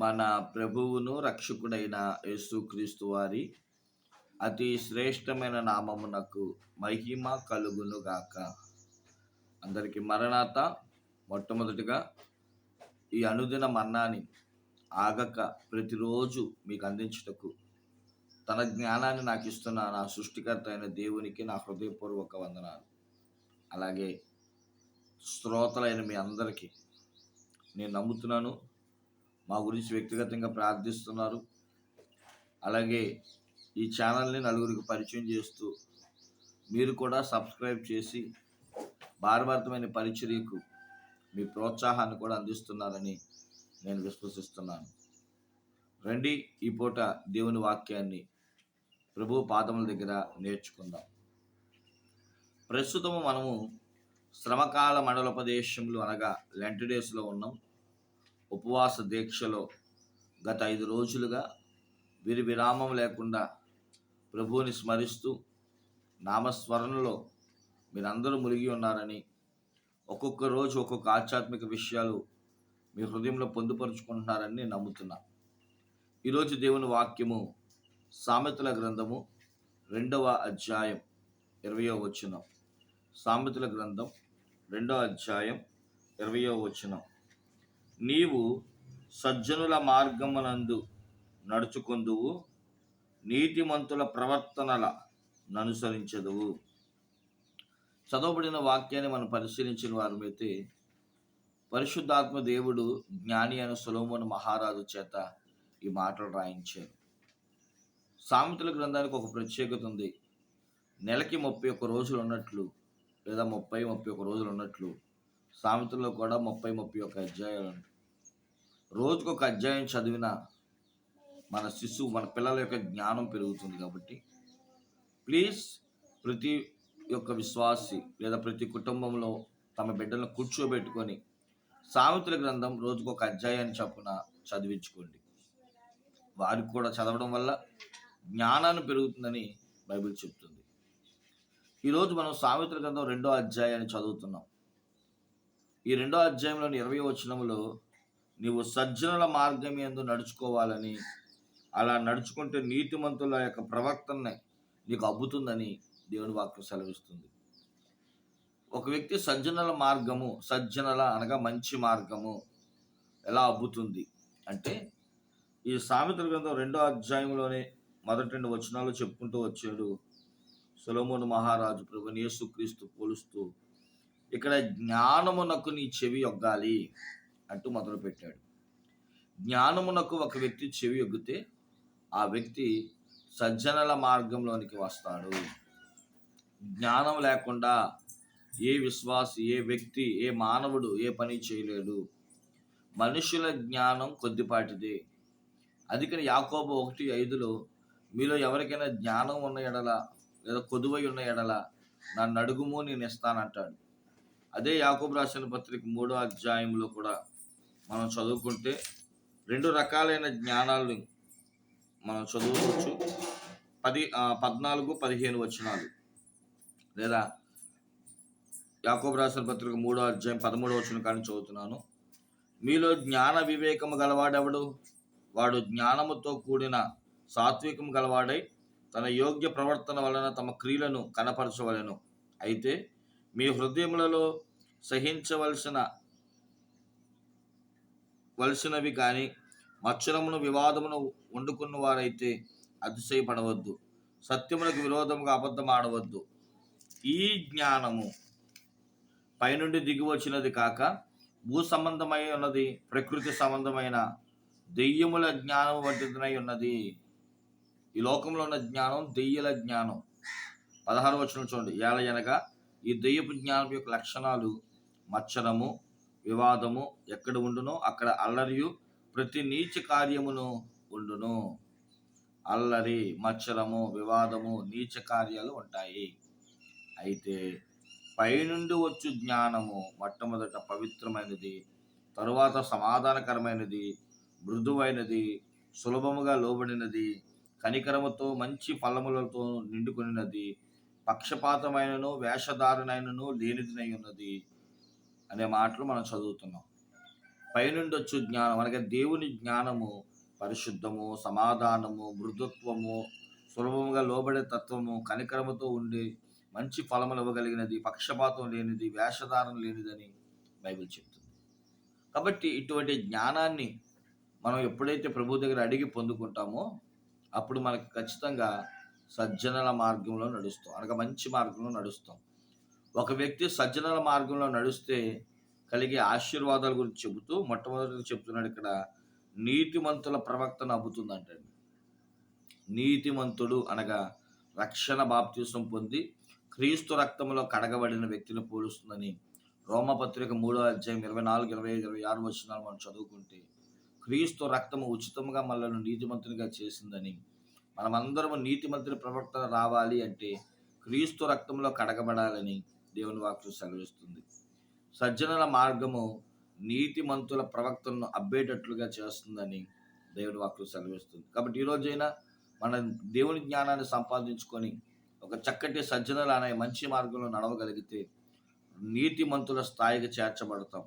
మన ప్రభువును రక్షకుడైన యేసుక్రీస్తు వారి అతి శ్రేష్టమైన నామమునకు మహిమ కలుగును గాక అందరికి మరణాత. మొట్టమొదటిగా ఈ అనుదిన మన్నాని ఆగక ప్రతిరోజు మీకు అందించుటకు తన జ్ఞానాన్ని నాకు ఇస్తున్న నా సృష్టికర్త అయిన దేవునికి నా హృదయపూర్వక వందనాలు. అలాగే శ్రోతలైన మీ అందరికీ నేను నమ్ముతున్నాను మా గురించి వ్యక్తిగతంగా ప్రార్థిస్తున్నారు. అలాగే ఈ ఛానల్ని నలుగురికి పరిచయం చేస్తూ మీరు కూడా సబ్స్క్రైబ్ చేసి భారభారతమైన పరిచర్యకు మీ ప్రోత్సాహాన్ని కూడా అందిస్తున్నారని నేను విశ్వసిస్తున్నాను. రండి ఈ పూట దేవుని వాక్యాన్ని ప్రభు పాదముల దగ్గర నేర్చుకుందాం. ప్రస్తుతము మనము శ్రమకాల మండలోపదేశంలో అనగా లెంట్ డేస్లో ఉన్నాం. ఉపవాస దీక్షలో గత ఐదు రోజులుగా విరి విరామం లేకుండా ప్రభువుని స్మరిస్తూ నామస్మరణలో మీరందరూ మునిగి ఉన్నారని ఒక్కొక్క రోజు ఒక్కొక్క ఆధ్యాత్మిక విషయాలు మీ హృదయంలో పొందుపరుచుకుంటున్నారని నేను నమ్ముతున్నా. ఈరోజు దేవుని వాక్యము సామెతల గ్రంథము రెండవ అధ్యాయం ఇరవయో వచనం. సామెతల గ్రంథం రెండవ అధ్యాయం ఇరవయో వచనం. నీవు సజ్జనుల మార్గమునందు నడుచుకొందువు నీతిమంతుల ప్రవర్తనల ననుసరించదువు. చదవబడిన వాక్యాన్ని మనం పరిశీలించిన వారమైతే పరిశుద్ధాత్మ దేవుడు జ్ఞాని అయిన సులోమోను మహారాజు చేత ఈ మాటలు రాయించారు. సామెతల గ్రంథానికి ఒక ప్రత్యేకత ఉంది. నెలకి ముప్పై ఒక్క రోజులు ఉన్నట్లు లేదా ముప్పై ముప్పై ఒక్క రోజులు ఉన్నట్లు సామెతల్లో కూడా ముప్పై ముప్పై ఒక్క అధ్యాయాలు ఉంటాయి రోజుకు ఒక అధ్యాయం చదివిన మన శిశువు మన పిల్లల యొక్క జ్ఞానం పెరుగుతుంది కాబట్టి ప్లీజ్ ప్రతి యొక్క విశ్వాసి లేదా ప్రతి కుటుంబంలో తమ బిడ్డలను కూర్చోబెట్టుకొని సామెతల గ్రంథం రోజుకు ఒక అధ్యాయాన్ని చొప్పున చదివించుకోండి. వారికి కూడా చదవడం వల్ల జ్ఞానాన్ని పెరుగుతుందని బైబిల్ చెప్తుంది. ఈరోజు మనం సామెతల గ్రంథం రెండో అధ్యాయాన్ని చదువుతున్నాం. ఈ రెండో అధ్యాయంలోని ఇరవై వచనములో నీవు సజ్జనుల మార్గం ఎందు నడుచుకోవాలని అలా నడుచుకుంటే నీతిమంతుల యొక్క ప్రవర్తన నీకు అబ్బుతుందని దేవుని వాక్యం సెలవిస్తుంది. ఒక వ్యక్తి సజ్జనుల మార్గము సజ్జనుల అనగా మంచి మార్గము ఎలా అబ్బుతుంది అంటే ఈ సామెతల గ్రంథం రెండో అధ్యాయంలోనే మొదటి రెండు వచనాలు చెప్పుకుంటూ వచ్చాడు. సొలొమోను మహారాజు ప్రభు యేసుక్రీస్తు పోలుస్తూ ఇక్కడ జ్ఞానమునకు నీ చెవి ఒగ్గాలి అంటూ మొదలుపెట్టాడు. జ్ఞానమునకు ఒక వ్యక్తి చెవి ఎగ్గితే ఆ వ్యక్తి సజ్జనల మార్గంలోనికి వస్తాడు. జ్ఞానం లేకుండా ఏ విశ్వాసి ఏ వ్యక్తి ఏ మానవుడు ఏ పని చేయలేడు. మనుషుల జ్ఞానం కొద్దిపాటిదే. అందుకని యాకోబు ఒకటి ఐదులో మీలో ఎవరికైనా జ్ఞానం ఉన్న ఎడల లేదా కొదువై ఉన్న ఎడల నన్ను అడుగుము నేను ఇస్తానంటాడు. అదే యాకోబు రాసిన పత్రిక మూడో అధ్యాయంలో కూడా మనం చదువుకుంటే రెండు రకాలైన జ్ఞానాలను మనం చదువుకోవచ్చు. పది పద్నాలుగు పదిహేను వచనాలు. లేదా యాకోబు రాసిన పత్రిక మూడో అధ్యాయం పదమూడో వచనం కానీ చదువుతున్నాను. మీలో జ్ఞాన వివేకము గలవాడెవడు? వాడు జ్ఞానముతో కూడిన సాత్వికము గలవాడై తన యోగ్య ప్రవర్తన వలన తమ క్రియలను కనపరచవలెను. అయితే మీ హృదయములలో సహించవలసిన వలసినవి కానీ మత్సరమును వివాదమును వండుకున్న వారైతే అతిశయపడవద్దు. సత్యమునకు విరోధముగా అబద్ధం ఆడవద్దు ఈ జ్ఞానము పైనుండి దిగివచ్చినది కాక భూ సంబంధమై ఉన్నది ప్రకృతి సంబంధమైన దెయ్యముల జ్ఞానం వంటిదనై ఉన్నది. ఈ లోకంలో ఉన్న జ్ఞానం దెయ్యల జ్ఞానం. పదహారు వచ్చిన చూడండి. ఏల ఈ దెయ్యపు జ్ఞానం యొక్క లక్షణాలు మచ్చరము వివాదము ఎక్కడ ఉండునో అక్కడ అల్లరియు ప్రతి నీచ కార్యమును ఉండును. అల్లరి మచ్చలము వివాదము నీచ కార్యాలు ఉంటాయి. అయితే పైనుండి వచ్చు జ్ఞానము మొట్టమొదట పవిత్రమైనది తరువాత సమాధానకరమైనది మృదువైనది సులభముగా లోబడినది కనికరముతో మంచి ఫలములతో నిండుకునినది పక్షపాతమైనను వేషధారణైనను లేనిదినై ఉన్నది. అనే మాటలు మనం చదువుతున్నాం. పైనుండి వచ్చు జ్ఞానం అనగా దేవుని జ్ఞానము పరిశుద్ధము సమాధానము మృదుత్వము సులభముగా లోబడే తత్వము కనికరముతో ఉండి మంచి ఫలములు ఇవ్వగలిగినది పక్షపాతం లేనిది వేషధారం లేనిదని బైబిల్ చెప్తుంది. కాబట్టి ఇటువంటి జ్ఞానాన్ని మనం ఎప్పుడైతే ప్రభు దగ్గర అడిగి పొందుకుంటామో అప్పుడు మనకి ఖచ్చితంగా సజ్జనల మార్గంలో నడుస్తాం. అనగా మంచి మార్గంలో నడుస్తాం. ఒక వ్యక్తి సజ్జనుల మార్గంలో నడుస్తే కలిగే ఆశీర్వాదాల గురించి చెబుతూ మొట్టమొదటి చెప్తున్నాడు ఇక్కడ నీతిమంతుల ప్రవక్తను అబ్బుతుందంటండి నీతిమంతుడు అనగా రక్షణ బాప్తీసం పొంది క్రీస్తు రక్తంలో కడగబడిన వ్యక్తిని పోలుస్తుందని రోమపత్రిక మూడో అధ్యాయం ఇరవై నాలుగు ఇరవై ఐదు ఇరవై ఆరు వచ్చినాలు మనం చదువుకుంటే క్రీస్తు రక్తము ఉచితంగా మనల్ని నీతిమంతునిగా చేసిందని మనమందరము నీతిమంతుని ప్రవర్తన రావాలి అంటే క్రీస్తు రక్తంలో కడగబడాలని దేవుని వాక్యం సెలవిస్తుంది. సజ్జనుల మార్గము నీతిమంతుల ప్రవక్తలను అబ్బేటట్లుగా చేస్తుందని దేవుని వాక్యం సెలవిస్తుంది. కాబట్టి ఈ రోజైనా మన దేవుని జ్ఞానాన్ని సంపాదించుకొని ఒక చక్కటి సజ్జనులు అనే మంచి మార్గంలో నడవగలిగితే నీతిమంతుల స్థాయికి చేర్చబడతాం.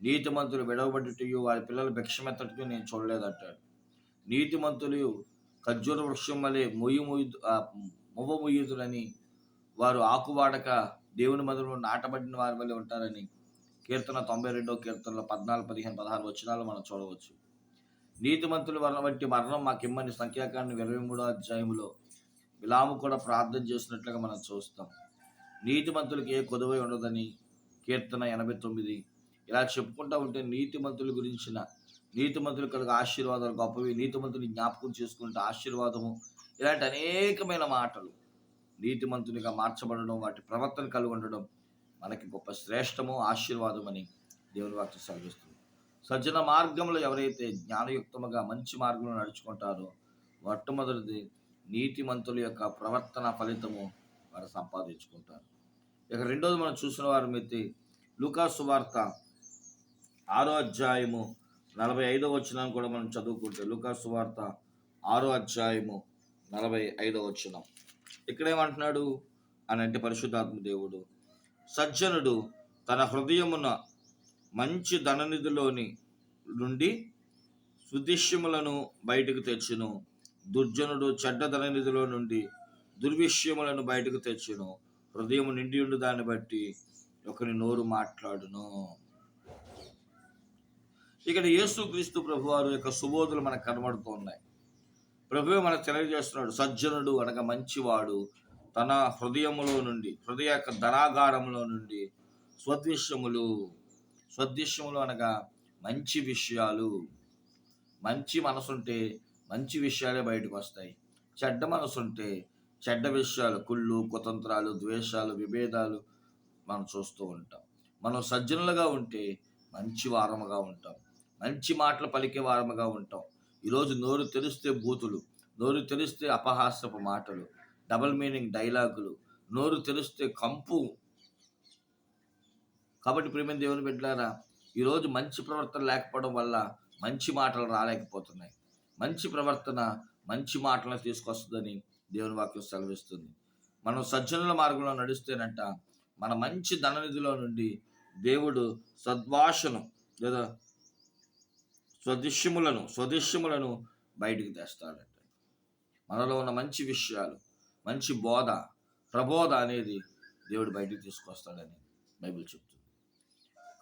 నీతిమంతులు విడవబడిటయు వారి పిల్లలు భిక్షమెత్తటకు నేను చూడలేదంటాడు. నీతిమంతులు ఖర్జూర వృక్షం వలె మొయ్యి మొయ్యి మువ్వ మొయ్యుదులని వారు ఆకువాడక దేవుని మందిరంలో నాటబడిన వారి వల్ల ఉంటారని కీర్తన తొంభై రెండో కీర్తనలో పద్నాలుగు పదిహేను పదహారు వచనాలు మనం చూడవచ్చు. నీతిమంతుల వలన వంటి మరణం మాకిమ్మని సంఖ్యాకాండం ఇరవై మూడో అధ్యాయంలో విలాము కూడా ప్రార్థన చేసినట్లుగా మనం చూస్తాం. నీతిమంతులకి ఏ కొదువై ఉండదని కీర్తన ఎనభై తొమ్మిది. ఇలా చెప్పుకుంటూ ఉంటే నీతిమంతుల గురించిన నీతిమంతులు కలిగి ఆశీర్వాదాలు గొప్పవి. నీతిమంతుని జ్ఞాపకం చేసుకుంటే ఆశీర్వాదము. ఇలాంటి అనేకమైన మాటలు. నీతిమంతునిగా మార్చబడడం వాటి ప్రవర్తన కలిగి ఉండడం మనకి గొప్ప శ్రేష్టము ఆశీర్వాదం అని దేవుని వాక్యం సెలవిస్తుంది. సజ్జన మార్గంలో ఎవరైతే జ్ఞానయుక్తముగా మంచి మార్గంలో నడుచుకుంటారో మొట్టమొదటిది నీతిమంతుల యొక్క ప్రవర్తన ఫలితము వారు సంపాదించుకుంటారు. ఇక రెండోది మనం చూసిన వారి వారమైతే లూకాసు వార్త ఆరో అధ్యాయము నలభై ఐదో వచ్చినాం కూడా మనం చదువుకుంటే లూకాసు వార్త ఆరో అధ్యాయము నలభై ఐదో వచ్చినాం ఇక్కడేమంటున్నాడు? అని అంటే పరిశుద్ధాత్మ దేవుడు. సజ్జనుడు తన హృదయమున మంచి ధననిధిలోని నుండి సుదిశ్యములను బయటకు తెచ్చును. దుర్జనుడు చెడ్డ ధననిధిలో నుండి దుర్విషయములను బయటకు తెచ్చును. హృదయం నిండి ఉండి దాన్ని బట్టి ఒకరి నోరు మాట్లాడును. ఇక్కడ యేసుక్రీస్తు క్రీస్తు ప్రభువారు యొక్క సుబోధులు మనకు కనబడుతూ ఉన్నాయి. ప్రభువే మనకు తెలియజేస్తున్నాడు సజ్జనుడు అనగా మంచివాడు. తన హృదయములో నుండి హృదయ యొక్క ధనాగారములో నుండి స్వద్విషములు స్వద్విషములు అనగా మంచి విషయాలు. మంచి మనసుంటే మంచి విషయాలే బయటకు వస్తాయి. చెడ్డ మనసుంటే చెడ్డ విషయాలు కుళ్ళు కుతంత్రాలు ద్వేషాలు విభేదాలు మనం చూస్తూ ఉంటాం. మనం సజ్జనులుగా ఉంటే మంచి వారముగా ఉంటాం. మంచి మాటలు పలికే వారముగా ఉంటాం. ఈరోజు నోరు తెరిస్తే బూతులు నోరు తెరిస్తే అపహాస్యపు మాటలు డబల్ మీనింగ్ డైలాగులు నోరు తెరిస్తే కంపు. కాబట్టి ప్రేమ దేవుని బిడ్డారా ఈరోజు మంచి ప్రవర్తన లేకపోవడం వల్ల మంచి మాటలు రాలేకపోతున్నాయి. మంచి ప్రవర్తన మంచి మాటలను తీసుకొస్తుందని దేవుని వాక్యం సెలవిస్తుంది. మనం సజ్జనుల మార్గంలో నడిస్తేనంట మన మంచి ధననిధిలో నుండి దేవుడు సద్భాషను లేదా స్వదృశ్యములను స్వదేశములను బయటికి తెస్తాడంట. మనలో ఉన్న మంచి విషయాలు మంచి బోధ ప్రబోధ అనేది దేవుడు బయటికి తీసుకొస్తాడని బైబిల్ చెప్తుంది.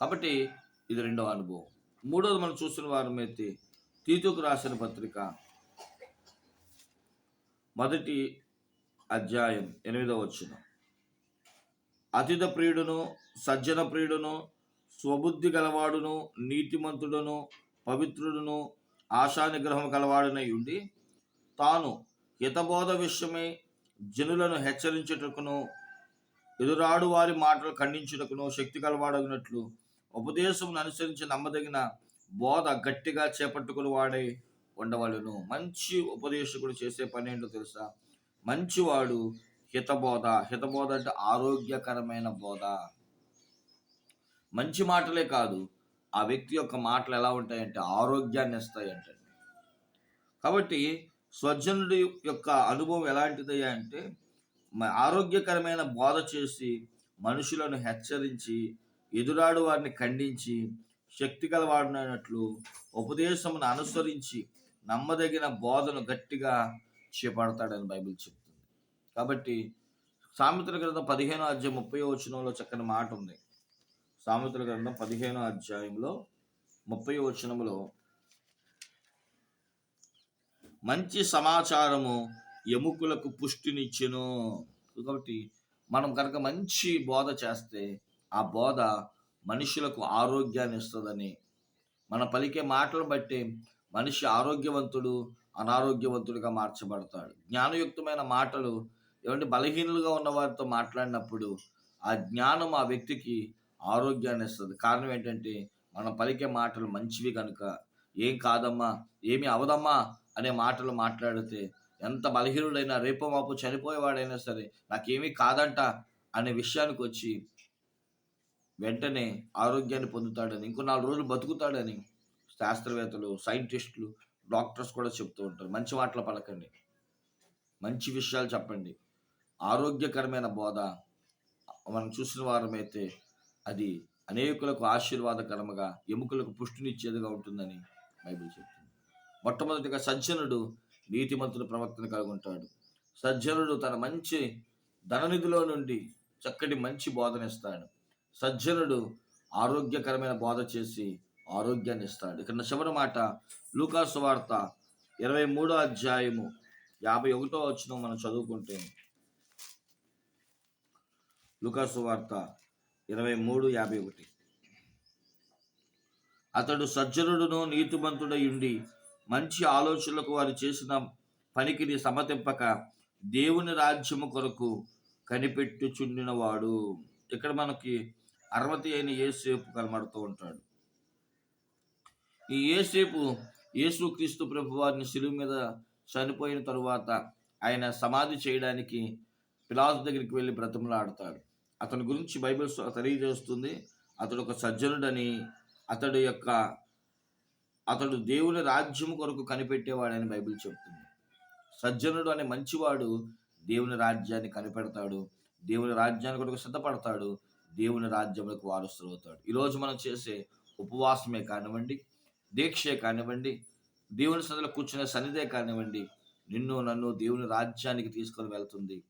కాబట్టి ఇది రెండవ అనుభవం. మూడోది మనం చూస్తున్న వారమైతే తీతుకు రాసిన పత్రిక మొదటి అధ్యాయం ఎనిమిదవ వచ్చిన అతిథ ప్రియుడును సజ్జన ప్రియుడును స్వబుద్ధి గలవాడును నీతిమంతుడును పవిత్రుడును ఆశా కలవాడునై ఉండి తాను హితబోధ విషయమై జనులను హెచ్చరించుటకును ఎదురాడు వారి మాటలు ఖండించుటకును శక్తి కలవాడగినట్లు ఉపదేశమును అనుసరించి నమ్మదగిన బోధ గట్టిగా చేపట్టుకుని వాడై ఉండవలను. మంచి ఉపదేశకుడు చేసే పని ఏంటో తెలుసా? మంచివాడు హితబోధ. హితబోధ అంటే ఆరోగ్యకరమైన బోధ. మంచి మాటలే కాదు ఆ వ్యక్తి యొక్క మాటలు ఎలా ఉంటాయంటే ఆరోగ్యాన్ని ఇస్తాయంటే కాబట్టి స్వజనుడి యొక్క అనుభవం ఎలాంటిది అంటే ఆరోగ్యకరమైన బోధ చేసి మనుషులను హెచ్చరించి ఎదురాడు వారిని ఖండించి శక్తి గలవాడినట్లు ఉపదేశమును అనుసరించి నమ్మదగిన బోధను గట్టిగా చేపడతాడని బైబిల్ చెప్తుంది. కాబట్టి సామెతల గ్రంథం పదిహేనో అధ్యాయం ముప్పై వచనంలో చక్కని మాట ఉంది. సామెతల గ్రంథం పదిహేనో అధ్యాయంలో ముప్పై వచనంలో మంచి సమాచారము ఎముకలకు పుష్టినిచ్చును. కాబట్టి మనం కనుక మంచి బోధ చేస్తే ఆ బోధ మనుషులకు ఆరోగ్యాన్ని ఇస్తుందని. మన పలికే మాటలు బట్టి మనిషి ఆరోగ్యవంతుడు అనారోగ్యవంతుడిగా మార్చబడతాడు. జ్ఞానయుక్తమైన మాటలు ఏమంటే బలహీనులుగా ఉన్న వారితో మాట్లాడినప్పుడు ఆ జ్ఞానం ఆ వ్యక్తికి ఆరోగ్యాన్ని ఇస్తుంది. కారణం ఏంటంటే మనం పలికే మాటలు మంచివి కనుక ఏం కాదమ్మా ఏమి అవదమ్మా అనే మాటలు మాట్లాడితే ఎంత బలహీనుడైనా రేపో మాపు చనిపోయేవాడైనా సరే నాకేమీ కాదంట అనే విషయానికి వచ్చి వెంటనే ఆరోగ్యాన్ని పొందుతాడని ఇంకో నాలుగు రోజులు బతుకుతాడని శాస్త్రవేత్తలు సైంటిస్టులు డాక్టర్స్ కూడా చెప్తూ ఉంటారు. మంచి మాటలు పలకండి. మంచి విషయాలు చెప్పండి. ఆరోగ్యకరమైన బోధ మనం చూసిన వారమైతే అది అనేకులకు ఆశీర్వాదకరముగా ఎముకలకు పుష్టినిచ్చేదిగా ఉంటుందని బైబిల్ చెప్తుంది. మొట్టమొదటిగా సజ్జనుడు నీతిమంతుడు ప్రవక్తను కలిగి ఉంటాడు సజ్జనుడు తన మంచి ధననిధిలో నుండి చక్కటి మంచి బోధన ఇస్తాడు సజ్జనుడు ఆరోగ్యకరమైన బోధ చేసి ఆరోగ్యాన్ని ఇస్తాడు. ఇక్కడ చివరి మాట లూకాసు వార్త ఇరవై మూడో అధ్యాయము యాభై ఒకటో వచ్చిన మనం చదువుకుంటే లూకాసు వార్త ఇరవై మూడు యాభై ఒకటి. అతడు సజ్జనుడును నీతిమంతుడయుండి మంచి ఆలోచనలకు వారు చేసిన పనికిని సమతింపక దేవుని రాజ్యము కొరకు కనిపెట్టుచుండినవాడు. ఇక్కడ మనకి అరవతి అయిన ఏసేపు కనబడుతూ ఉంటాడు. ఈ ఏసేపు యేసుక్రీస్తు ప్రభు వారిని శిలువ మీద చనిపోయిన తరువాత ఆయన సమాధి చేయడానికి పిలాస్ దగ్గరికి వెళ్ళి బ్రతములాడతాడు. అతని గురించి బైబిల్ తెలియజేస్తుంది. అతడు ఒక సజ్జనుడని అతడు యొక్క అతడు దేవుని రాజ్యం కొరకు కనిపెట్టేవాడని బైబిల్ చెప్తుంది. సజ్జనుడు అనే మంచివాడు దేవుని రాజ్యాన్ని కనిపెడతాడు. దేవుని రాజ్యాన్ని కొరకు సిద్ధపడతాడు. దేవుని రాజ్యములకు వారసులు అవుతాడు. ఈరోజు మనం చేసే ఉపవాసమే కానివ్వండి దీక్షే కానివ్వండి దేవుని సన్నిధిలో కూర్చునే సన్నిధే కానివ్వండి నిన్ను నన్ను దేవుని రాజ్యానికి తీసుకొని వెళ్తుంది.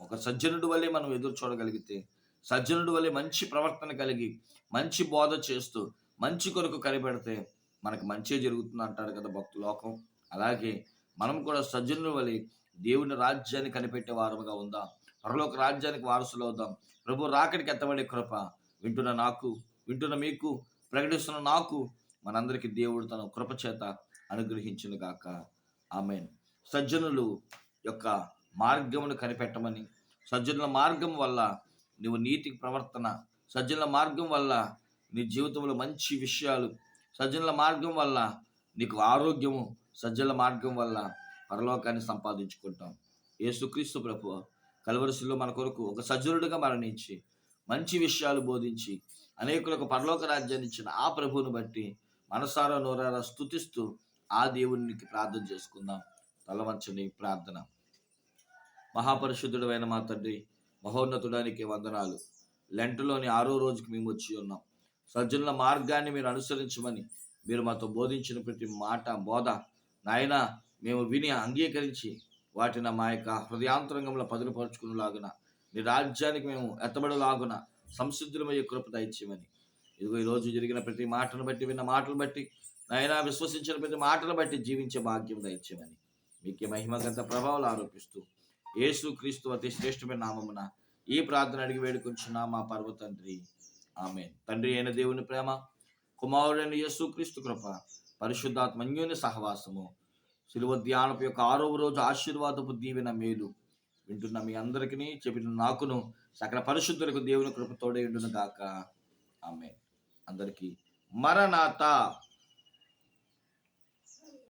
ఒక సజ్జనుడి వల్లే మనం ఎదురు చూడగలిగితే సజ్జనుడు వల్లే మంచి ప్రవర్తన కలిగి మంచి బోధ చేస్తూ మంచి కొరకు కనిపెడితే మనకు మంచి జరుగుతుంది అంటారు కదా భక్తు లోకం. అలాగే మనం కూడా సజ్జనుల వలె దేవుని రాజ్యాన్ని కనిపెట్టే వారముగా ఉందాం. పరలోక రాజ్యానికి వారసులు అవుదాం. ప్రభు రాకడికి ఎత్తబడే కృప వింటున్న నాకు వింటున్న మీకు ప్రకటిస్తున్న నాకు మనందరికీ దేవుడు తన కృప చేత అనుగ్రహించును గాక. ఆమె సజ్జనులు యొక్క మార్గమును కనిపెట్టమని సజ్జనుల మార్గం వల్ల నువ్వు నీతి ప్రవర్తన సజ్జనుల మార్గం వల్ల నీ జీవితంలో మంచి విషయాలు సజ్జనుల మార్గం వల్ల నీకు ఆరోగ్యము సజ్జల మార్గం వల్ల పరలోకాన్ని సంపాదించుకుంటాం. యేసుక్రీస్తు ప్రభు కలవరసిలో మన కొరకు ఒక సజ్జనుడిగా మరణించి మంచి విషయాలు బోధించి అనేకులకు పరలోక రాజ్యాన్ని ఇచ్చిన ఆ ప్రభువును బట్టి మనసారా నోరారా స్థుతిస్తూ ఆ దేవునికి ప్రార్థన చేసుకుందాం. తలవంచని ప్రార్థన. మహాపరిశుద్ధుడైన మా తండ్రి మహోన్నతుడానికి వందనాలు. లెంటలోని ఆరో రోజుకి మేము వచ్చి ఉన్నాం. సజ్జనుల మార్గాన్ని మీరు అనుసరించమని మీరు మాతో బోధించిన ప్రతి మాట బోధ నాయన మేము విని అంగీకరించి వాటిని మా యొక్క హృదయాంతరంగంలో పదులుపరుచుకునేలాగున నీ రాజ్యానికి మేము ఎత్తబడలాగున సంసిద్ధులమయ్యే కృప దయచేయమని. ఇదిగో ఈరోజు జరిగిన ప్రతి మాటను బట్టి విన్న మాటలు బట్టి నాయన విశ్వసించిన ప్రతి మాటలు బట్టి జీవించే భాగ్యం దయచేయమని. మీకే మహిమగంత ప్రభావాలు ఆరోపిస్తూ యేసు క్రీస్తు అతి శ్రేష్టమైన నామమున ఈ ప్రార్థన అడిగి వేడుకొంచున్నా మా పర్వ తండ్రి ఆమె తండ్రి అయిన దేవుని ప్రేమ కుమారుడైన యేసు క్రీస్తు కృప పరిశుద్ధాత్మ అన్యోన్య సహవాసము శిలువ ధ్యానపు యొక్క ఆరవ రోజు ఆశీర్వాదపు దీవెన మేలు వింటున్న మీ అందరికీ చెప్పిన నాకును సకల పరిశుద్ధులకు దేవుని కృపతోడే ఉండును గాక. ఆమె అందరికీ మరణాత